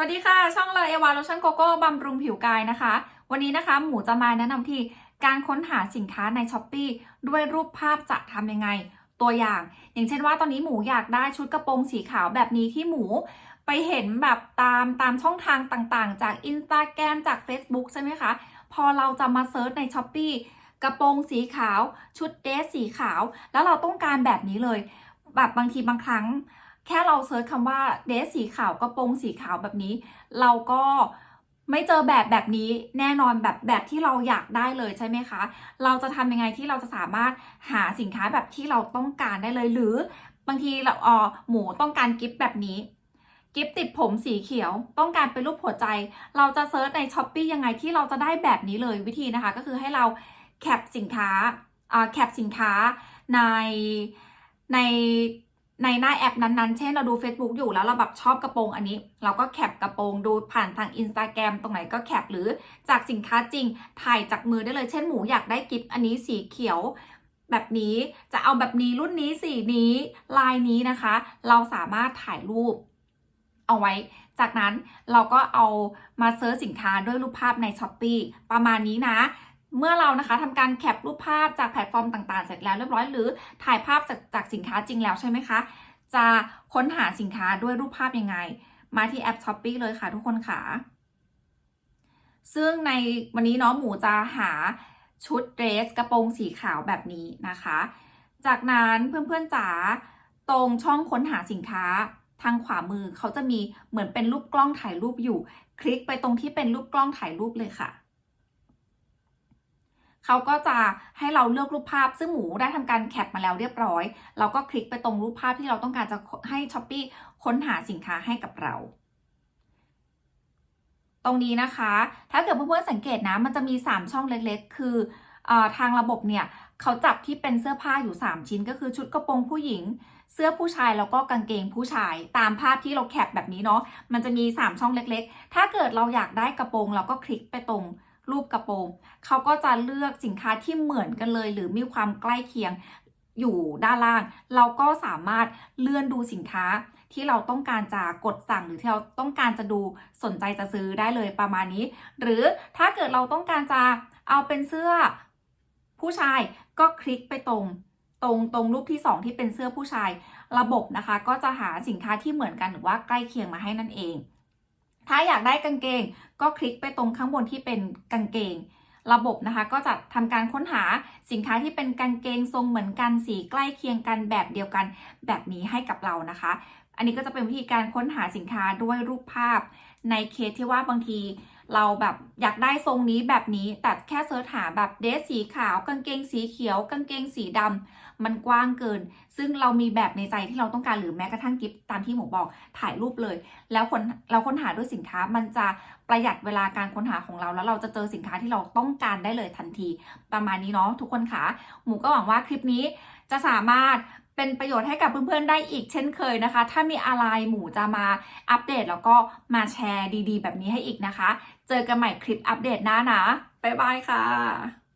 วัสดีค่ะ ช่องเลยเอวาโลชั่นโกโก้บำรุงผิวกายนะคะ วันนี้นะคะ หมูจะมาแนะนำที่การค้นหาสินค้าในช้อปปีด้วยรูปภาพจะทำยังไง ตัวอย่าง อย่างเช่นว่าตอนนี้หมูอยากได้ชุดกระโปรงสีขาวแบบนี้ที่หมูไปเห็นแบบตามตามช่องทางต่างๆ จาก Instagram จาก Facebook ใช่ไหมคะ พอเราจะมาเซิร์ชในช้อปปีกระโปรงสีขาว ชุดเดรสสีขาว แล้วเราต้องการแบบนี้เลย แบบบางทีบางครั้ง แค่เราเซิร์ชคำว่าเดรสสีขาวกระโปรงสีขาวแบบนี้ เราก็ไม่เจอแบบแบบนี้แน่นอนแบบแบบที่เราอยากได้เลยใช่ไหมคะ เราจะทำยังไงที่เราจะสามารถหาสินค้าแบบที่เราต้องการได้เลย หรือบางทีเราเออหมูต้องการกิฟต์แบบนี้ กิฟต์ติดผมสีเขียว ต้องการเป็นรูปหัวใจ เราจะเซิร์ชในช้อปปี้ยังไงที่เราจะได้แบบนี้เลยวิธีนะคะ ก็คือให้เราแคปสินค้าอ่าแคปสินค้าในใน ในหน้าแอปนั้นๆ เช่นเราดู Facebook อยู่แล้วเราแบบชอบกระโปรงอันนี้ เราก็แคปกระโปรงดูผ่านทาง Instagram ตรงไหนก็แคปหรือจากสินค้าจริงถ่ายจากมือได้เลย เช่นหมูอยากได้กิฟต์อันนี้สีเขียว แบบนี้จะเอาแบบนี้รุ่นนี้สีนี้ลายนี้นะคะ เราสามารถถ่ายรูป เอาไว้ จากนั้นเราก็เอามาเซิร์ชสินค้าด้วยรูปภาพใน s h อ p e e ประมาณนี้นะ เมื่อเรานะคะทำการแคปรูปภาพจากแพลตฟอร์มต่างๆ เสร็จแล้วเรียบร้อยหรือถ่ายภาพจากจากสินค้าจริงแล้วใช่ไหมคะ จะค้นหาสินค้าด้วยรูปภาพยังไง มาที่แอป s h อ p e e เลยค่ะทุกคนค่ะ ซึ่งในวันนี้เนาะหมูจะหาชุดเดรสกระโปรงสีขาวแบบนี้นะคะ จากนั้นเพื่อนๆจ๋าตรงช่องค้นหาสินค้าทางขวามือเขาจะมีเหมือนเป็นรูปกล้องถ่ายรูปอยู่ คลิกไปตรงที่เป็นรูปกล้องถ่ายรูปเลยค่ะ เขาก็จะให้เราเลือกรูปภาพ ซึ่งหมูได้ทำการแคปมาแล้วเรียบร้อย เราก็คลิกไปตรงรูปภาพที่เราต้องการจะให้ช้อปปีค้นหาสินค้าให้กับเรา ตรงนี้นะคะ ถ้าเกิดเพื่อนๆสังเกตนะ มันจะมี 3 ช่องเล็กๆ คือเออทางระบบเนี่ยเขาจับที่เป็นเสื้อผ้าอยู่ 3 ชิ้น ก็คือชุดกระโปรงผู้หญิง เสื้อผู้ชายแล้วก็กางเกงผู้ชาย ตามภาพที่เราแคปแบบนี้เนาะ มันจะมี 3 ช่องเล็กๆ ถ้าเกิดเราอยากได้กระโปรงเราก็คลิกไปตรง รูปกระโปรงเขาก็จะเลือกสินค้าที่เหมือนกันเลย หรือมีความใกล้เคียงอยู่ด้านล่าง เราก็สามารถเลื่อนดูสินค้าที่เราต้องการจะกดสั่งหรือที่เราต้องการจะดูสนใจจะซื้อได้เลยประมาณนี้ หรือถ้าเกิดเราต้องการจะเอาเป็นเสื้อผู้ชายก็คลิกไปตรงตรงตรงรูปที่ 2 ที่เป็นเสื้อผู้ชาย ระบบนะคะ ก็จะหาสินค้าที่เหมือนกันหรือว่าใกล้เคียงมาให้นั่นเอง ถ้าอยากได้กางเกง ก็คลิกไปตรงข้างบนที่เป็นกางเกง ระบบนะคะ ก็จะทำการค้นหาสินค้าที่เป็นกางเกงทรงเหมือนกันสีใกล้เคียงกันแบบเดียวกันแบบนี้ให้กับเรานะคะ อันนี้ก็จะเป็นวิธีการค้นหาสินค้าด้วยรูปภาพ ในเคสที่ว่าบางทีเราแบบอยากได้ทรงนี้แบบนี้แต่แค่เสิร์ชหาแบบเดรสสีขาว กางเกงสีเขียว กางเกงสีดำมันกว้างเกิน ซึ่งเรามีแบบในใจที่เราต้องการหรือแม้กระทั่งกิฟต์ตามที่หมูบอกถ่ายรูปเลย แล้วคนเราค้นหาด้วยสินค้ามันจะประหยัดเวลาการค้นหาของเรา แล้วเราจะเจอสินค้าที่เราต้องการได้เลยทันที ประมาณนี้เนาะทุกคนค่ะหมูก็หวังว่าคลิปนี้จะสามารถ เป็นประโยชน์ให้กับเพื่อนๆได้อีกเช่นเคยนะคะ ถ้ามีอะไรหมูจะมาอัปเดตแล้วก็มาแชร์ดีๆ แบบนี้ให้อีกนะคะ เจอกันใหม่คลิปอัปเดตหน้านะบ๊ายบายค่ะ